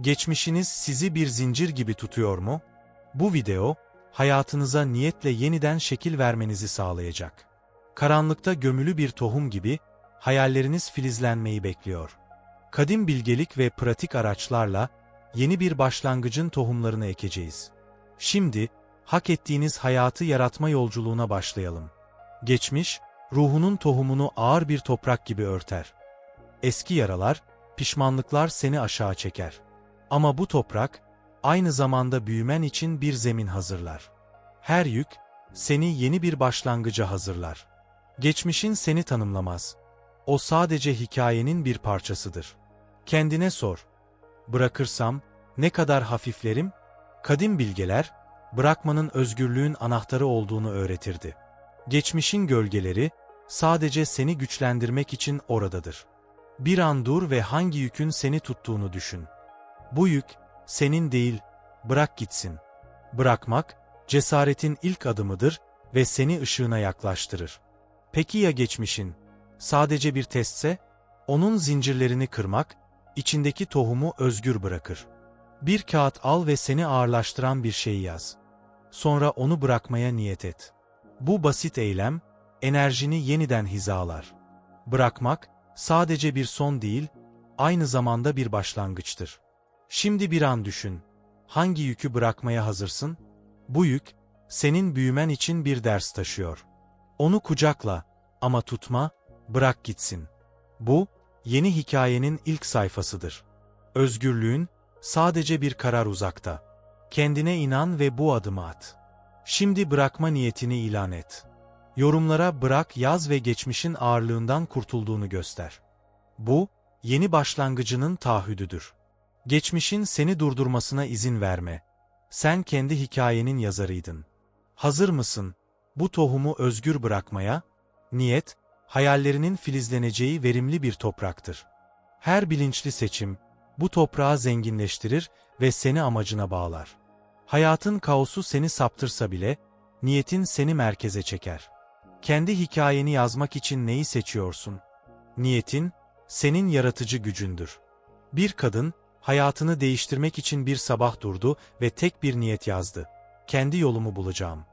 Geçmişiniz sizi bir zincir gibi tutuyor mu? Bu video, hayatınıza niyetle yeniden şekil vermenizi sağlayacak. Karanlıkta gömülü bir tohum gibi, hayalleriniz filizlenmeyi bekliyor. Kadim bilgelik ve pratik araçlarla, yeni bir başlangıcın tohumlarını ekeceğiz. Şimdi, hak ettiğiniz hayatı yaratma yolculuğuna başlayalım. Geçmiş, ruhunun tohumunu ağır bir toprak gibi örter. Eski yaralar, pişmanlıklar seni aşağı çeker. Ama bu toprak, aynı zamanda büyümen için bir zemin hazırlar. Her yük, seni yeni bir başlangıca hazırlar. Geçmişin seni tanımlamaz. O sadece hikayenin bir parçasıdır. Kendine sor. Bırakırsam, ne kadar hafiflerim? Kadim bilgeler, bırakmanın özgürlüğün anahtarı olduğunu öğretirdi. Geçmişin gölgeleri, sadece seni güçlendirmek için oradadır. Bir an dur ve hangi yükün seni tuttuğunu düşün. Bu yük, senin değil, bırak gitsin. Bırakmak, cesaretin ilk adımıdır ve seni ışığına yaklaştırır. Peki ya geçmişin? Sadece bir testse, onun zincirlerini kırmak, içindeki tohumu özgür bırakır. Bir kağıt al ve seni ağırlaştıran bir şey yaz. Sonra onu bırakmaya niyet et. Bu basit eylem, enerjini yeniden hizalar. Bırakmak, sadece bir son değil, aynı zamanda bir başlangıçtır. Şimdi bir an düşün. Hangi yükü bırakmaya hazırsın? Bu yük, senin büyümen için bir ders taşıyor. Onu kucakla ama tutma, bırak gitsin. Bu, yeni hikayenin ilk sayfasıdır. Özgürlüğün, sadece bir karar uzakta. Kendine inan ve bu adımı at. Şimdi bırakma niyetini ilan et. Yorumlara bırak yaz ve geçmişin ağırlığından kurtulduğunu göster. Bu, yeni başlangıcının taahhüdüdür. Geçmişin seni durdurmasına izin verme. Sen kendi hikayenin yazarıydın. Hazır mısın? Bu tohumu özgür bırakmaya? Niyet, hayallerinin filizleneceği verimli bir topraktır. Her bilinçli seçim, bu toprağı zenginleştirir ve seni amacına bağlar. Hayatın kaosu seni saptırsa bile, niyetin seni merkeze çeker. Kendi hikayeni yazmak için neyi seçiyorsun? Niyetin, senin yaratıcı gücündür. Bir kadın, hayatını değiştirmek için bir sabah durdu ve tek bir niyet yazdı. Kendi yolumu bulacağım.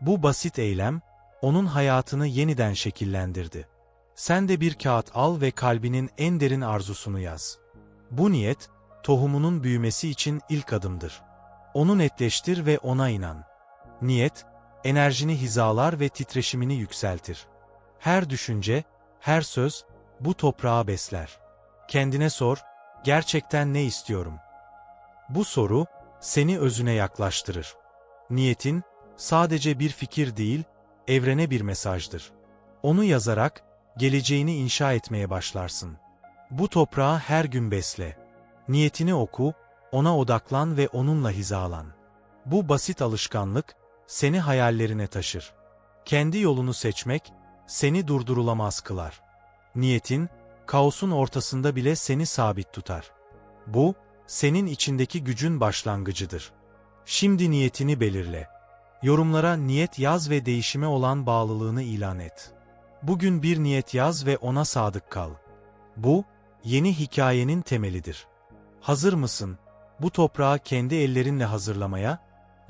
Bu basit eylem, onun hayatını yeniden şekillendirdi. Sen de bir kağıt al ve kalbinin en derin arzusunu yaz. Bu niyet, tohumunun büyümesi için ilk adımdır. Onu netleştir ve ona inan. Niyet, enerjini hizalar ve titreşimini yükseltir. Her düşünce, her söz, bu toprağı besler. Kendine sor, gerçekten ne istiyorum? Bu soru, seni özüne yaklaştırır. Niyetin, sadece bir fikir değil, evrene bir mesajdır. Onu yazarak, geleceğini inşa etmeye başlarsın. Bu toprağı her gün besle. Niyetini oku, ona odaklan ve onunla hizalan. Bu basit alışkanlık, seni hayallerine taşır. Kendi yolunu seçmek, seni durdurulamaz kılar. Niyetin, kaosun ortasında bile seni sabit tutar. Bu, senin içindeki gücün başlangıcıdır. Şimdi niyetini belirle. Yorumlara niyet yaz ve değişime olan bağlılığını ilan et. Bugün bir niyet yaz ve ona sadık kal. Bu, yeni hikayenin temelidir. Hazır mısın? Bu toprağı kendi ellerinle hazırlamaya,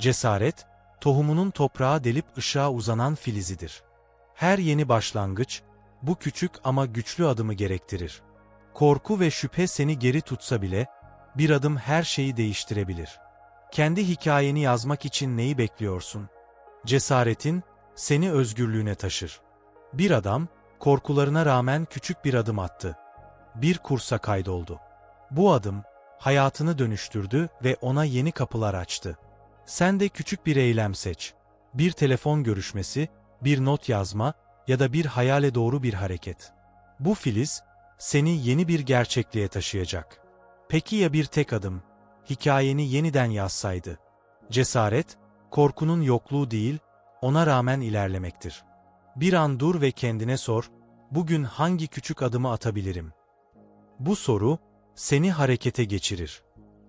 cesaret, tohumunun toprağa delip ışığa uzanan filizidir. Her yeni başlangıç, bu küçük ama güçlü adımı gerektirir. Korku ve şüphe seni geri tutsa bile, bir adım her şeyi değiştirebilir. Kendi hikayeni yazmak için neyi bekliyorsun? Cesaretin, seni özgürlüğüne taşır. Bir adam, korkularına rağmen küçük bir adım attı. Bir kursa kaydoldu. Bu adım, hayatını dönüştürdü ve ona yeni kapılar açtı. Sen de küçük bir eylem seç. Bir telefon görüşmesi, bir not yazma ya da bir hayale doğru bir hareket. Bu filiz, seni yeni bir gerçekliğe taşıyacak. Peki ya bir tek adım, hikayeni yeniden yazsaydı? Cesaret, korkunun yokluğu değil, ona rağmen ilerlemektir. Bir an dur ve kendine sor, bugün hangi küçük adımı atabilirim? Bu soru, seni harekete geçirir.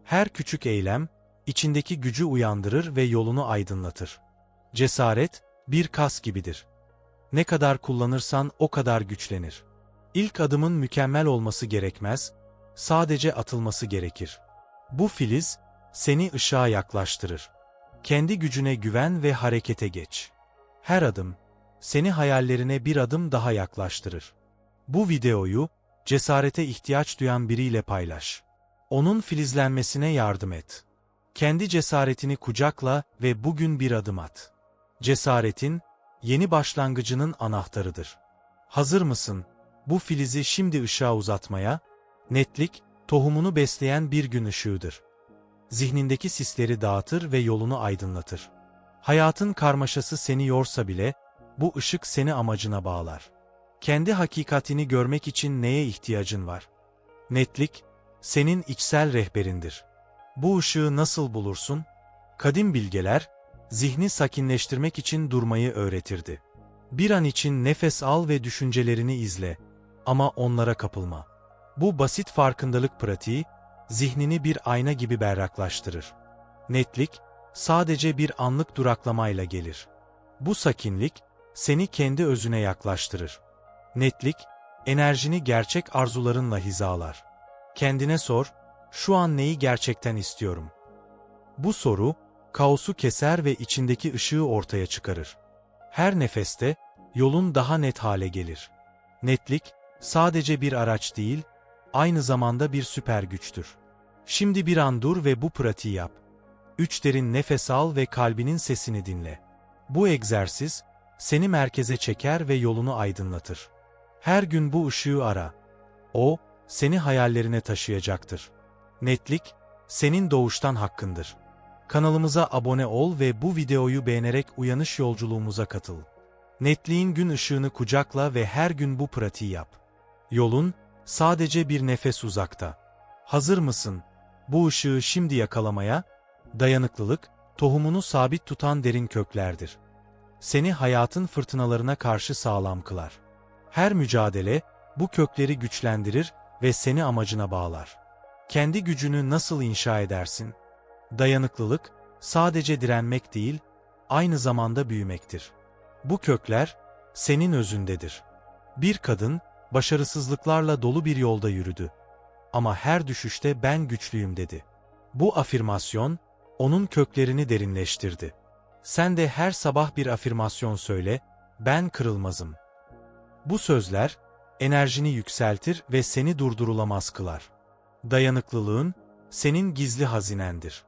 Her küçük eylem, içindeki gücü uyandırır ve yolunu aydınlatır. Cesaret, bir kas gibidir. Ne kadar kullanırsan o kadar güçlenir. İlk adımın mükemmel olması gerekmez, sadece atılması gerekir. Bu filiz, seni ışığa yaklaştırır. Kendi gücüne güven ve harekete geç. Her adım, seni hayallerine bir adım daha yaklaştırır. Bu videoyu, cesarete ihtiyaç duyan biriyle paylaş. Onun filizlenmesine yardım et. Kendi cesaretini kucakla ve bugün bir adım at. Cesaretin, yeni başlangıcının anahtarıdır. Hazır mısın? Bu filizi şimdi ışığa uzatmaya, netlik, tohumunu besleyen bir gün ışığıdır. Zihnindeki sisleri dağıtır ve yolunu aydınlatır. Hayatın karmaşası seni yorsa bile, bu ışık seni amacına bağlar. Kendi hakikatini görmek için neye ihtiyacın var? Netlik, senin içsel rehberindir. Bu ışığı nasıl bulursun? Kadim bilgeler, zihni sakinleştirmek için durmayı öğretirdi. Bir an için nefes al ve düşüncelerini izle ama onlara kapılma. Bu basit farkındalık pratiği, zihnini bir ayna gibi berraklaştırır. Netlik, sadece bir anlık duraklamayla gelir. Bu sakinlik, seni kendi özüne yaklaştırır. Netlik, enerjini gerçek arzularınla hizalar. Kendine sor, şu an neyi gerçekten istiyorum? Bu soru, kaosu keser ve içindeki ışığı ortaya çıkarır. Her nefeste, yolun daha net hale gelir. Netlik, sadece bir araç değil, aynı zamanda bir süper güçtür. Şimdi bir an dur ve bu pratiği yap. Üç derin nefes al ve kalbinin sesini dinle. Bu egzersiz, seni merkeze çeker ve yolunu aydınlatır. Her gün bu ışığı ara. O, seni hayallerine taşıyacaktır. Netlik, senin doğuştan hakkındır. Kanalımıza abone ol ve bu videoyu beğenerek uyanış yolculuğumuza katıl. Netliğin gün ışığını kucakla ve her gün bu pratiği yap. Yolun, sadece bir nefes uzakta. Hazır mısın? Bu ışığı şimdi yakalamaya, dayanıklılık, tohumunu sabit tutan derin köklerdir. Seni hayatın fırtınalarına karşı sağlam kılar. Her mücadele, bu kökleri güçlendirir ve seni amacına bağlar. Kendi gücünü nasıl inşa edersin? Dayanıklılık, sadece direnmek değil, aynı zamanda büyümektir. Bu kökler, senin özündedir. Bir kadın, başarısızlıklarla dolu bir yolda yürüdü. Ama her düşüşte ben güçlüyüm dedi. Bu afirmasyon, onun köklerini derinleştirdi. Sen de her sabah bir afirmasyon söyle, ben kırılmazım. Bu sözler, enerjini yükseltir ve seni durdurulamaz kılar. Dayanıklılığın, senin gizli hazinendir.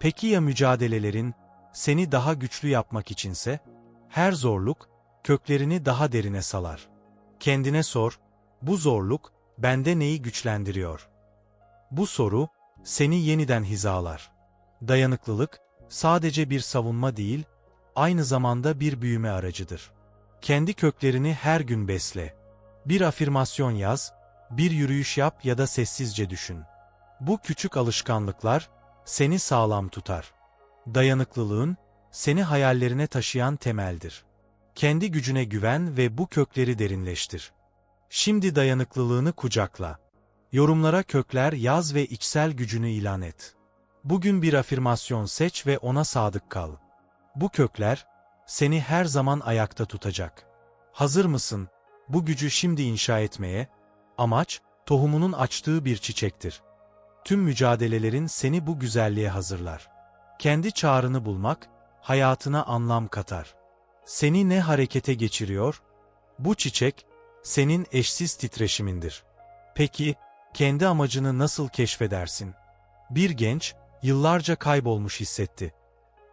Peki ya mücadelelerin, seni daha güçlü yapmak içinse? Her zorluk, köklerini daha derine salar. Kendine sor, bu zorluk, bende neyi güçlendiriyor? Bu soru, seni yeniden hizalar. Dayanıklılık, sadece bir savunma değil, aynı zamanda bir büyüme aracıdır. Kendi köklerini her gün besle. Bir afirmasyon yaz, bir yürüyüş yap ya da sessizce düşün. Bu küçük alışkanlıklar seni sağlam tutar. Dayanıklılığın seni hayallerine taşıyan temeldir. Kendi gücüne güven ve bu kökleri derinleştir. Şimdi dayanıklılığını kucakla. Yorumlara kökler yaz ve içsel gücünü ilan et. Bugün bir afirmasyon seç ve ona sadık kal. Bu kökler seni her zaman ayakta tutacak. Hazır mısın? Bu gücü şimdi inşa etmeye, Amaç, tohumunun açtığı bir çiçektir. Tüm mücadelelerin seni bu güzelliğe hazırlar. Kendi çağrını bulmak, hayatına anlam katar. Seni ne harekete geçiriyor? Bu çiçek, senin eşsiz titreşimindir. Peki, kendi amacını nasıl keşfedersin? Bir genç, yıllarca kaybolmuş hissetti.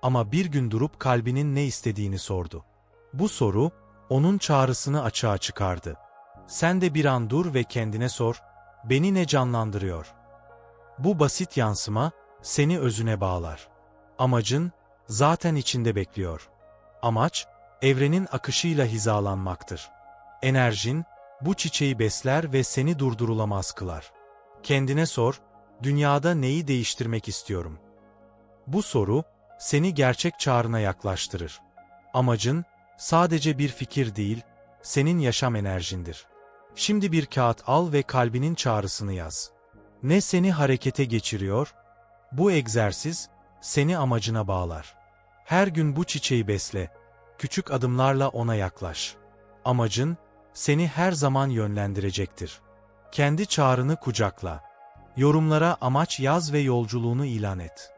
Ama bir gün durup kalbinin ne istediğini sordu. Bu soru, onun çağrısını açığa çıkardı. Sen de bir an dur ve kendine sor, beni ne canlandırıyor? Bu basit yansıma, seni özüne bağlar. Amacın, zaten içinde bekliyor. Amaç, evrenin akışıyla hizalanmaktır. Enerjin, bu çiçeği besler ve seni durdurulamaz kılar. Kendine sor, dünyada neyi değiştirmek istiyorum? Bu soru, seni gerçek çağrına yaklaştırır. Amacın, sadece bir fikir değil, senin yaşam enerjindir. Şimdi bir kağıt al ve kalbinin çağrısını yaz. Ne seni harekete geçiriyor? Bu egzersiz, seni amacına bağlar. Her gün bu çiçeği besle, küçük adımlarla ona yaklaş. Amacın, seni her zaman yönlendirecektir. Kendi çağrını kucakla. Yorumlara amaç yaz ve yolculuğunu ilan et.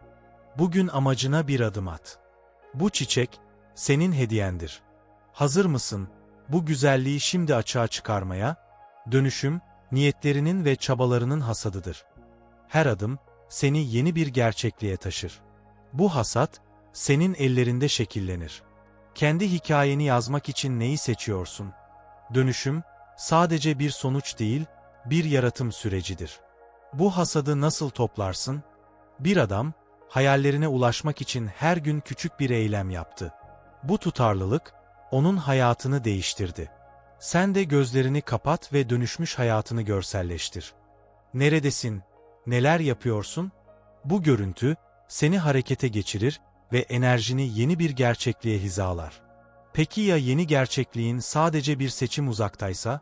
Bugün amacına bir adım at. Bu çiçek, senin hediyendir. Hazır mısın? Bu güzelliği şimdi açığa çıkarmaya, dönüşüm, niyetlerinin ve çabalarının hasadıdır. Her adım, seni yeni bir gerçekliğe taşır. Bu hasat, senin ellerinde şekillenir. Kendi hikayeni yazmak için neyi seçiyorsun? Dönüşüm, sadece bir sonuç değil, bir yaratım sürecidir. Bu hasadı nasıl toplarsın? Bir adam, hayallerine ulaşmak için her gün küçük bir eylem yaptı. Bu tutarlılık, onun hayatını değiştirdi. Sen de gözlerini kapat ve dönüşmüş hayatını görselleştir. Neredesin? Neler yapıyorsun? Bu görüntü, seni harekete geçirir ve enerjini yeni bir gerçekliğe hizalar. Peki ya yeni gerçekliğin sadece bir seçim uzaktaysa?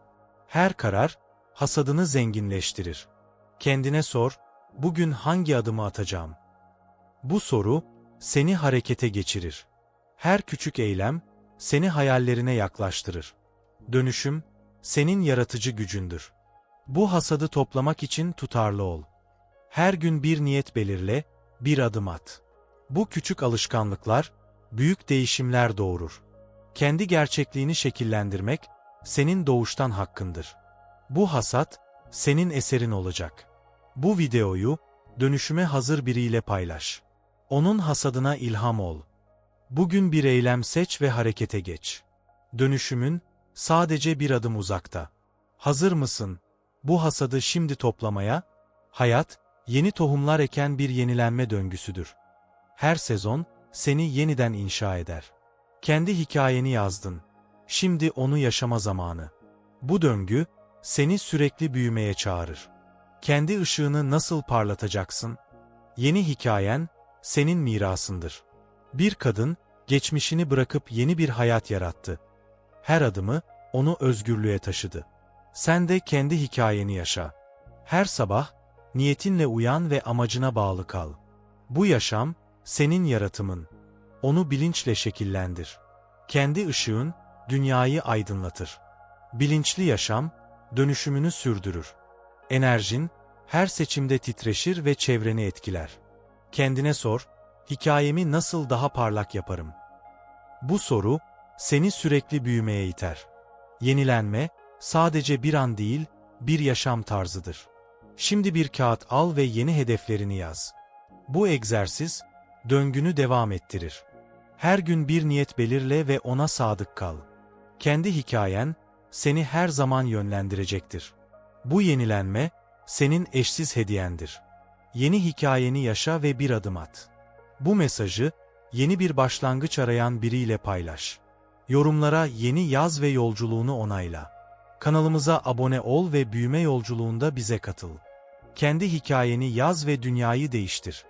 Her karar, hasadını zenginleştirir. Kendine sor, bugün hangi adımı atacağım? Bu soru, seni harekete geçirir. Her küçük eylem, seni hayallerine yaklaştırır. Dönüşüm, senin yaratıcı gücündür. Bu hasadı toplamak için tutarlı ol. Her gün bir niyet belirle, bir adım at. Bu küçük alışkanlıklar, büyük değişimler doğurur. Kendi gerçekliğini şekillendirmek, senin doğuştan hakkındır. Bu hasat, senin eserin olacak. Bu videoyu, dönüşüme hazır biriyle paylaş. Onun hasadına ilham ol. Bugün bir eylem seç ve harekete geç. Dönüşümün, sadece bir adım uzakta. Hazır mısın? Bu hasadı şimdi toplamaya, hayat, yeni tohumlar eken bir yenilenme döngüsüdür. Her sezon, seni yeniden inşa eder. Kendi hikayeni yazdın. Şimdi onu yaşama zamanı. Bu döngü, seni sürekli büyümeye çağırır. Kendi ışığını nasıl parlatacaksın? Yeni hikayen, senin mirasındır. Bir kadın, geçmişini bırakıp yeni bir hayat yarattı. Her adımı, onu özgürlüğe taşıdı. Sen de kendi hikayeni yaşa. Her sabah, niyetinle uyan ve amacına bağlı kal. Bu yaşam, senin yaratımın. Onu bilinçle şekillendir. Kendi ışığın, dünyayı aydınlatır. Bilinçli yaşam, dönüşümünü sürdürür. Enerjin, her seçimde titreşir ve çevreni etkiler. Kendine sor, hikayemi nasıl daha parlak yaparım? Bu soru, seni sürekli büyümeye iter. Yenilenme, sadece bir an değil, bir yaşam tarzıdır. Şimdi bir kağıt al ve yeni hedeflerini yaz. Bu egzersiz, döngünü devam ettirir. Her gün bir niyet belirle ve ona sadık kal. Kendi hikayen, seni her zaman yönlendirecektir. Bu yenilenme, senin eşsiz hediyendir. Yeni hikayeni yaşa ve bir adım at. Bu mesajı, yeni bir başlangıç arayan biriyle paylaş. Yorumlara yeni yaz ve yolculuğunu onayla. Kanalımıza abone ol ve büyüme yolculuğunda bize katıl. Kendi hikayeni yaz ve dünyayı değiştir.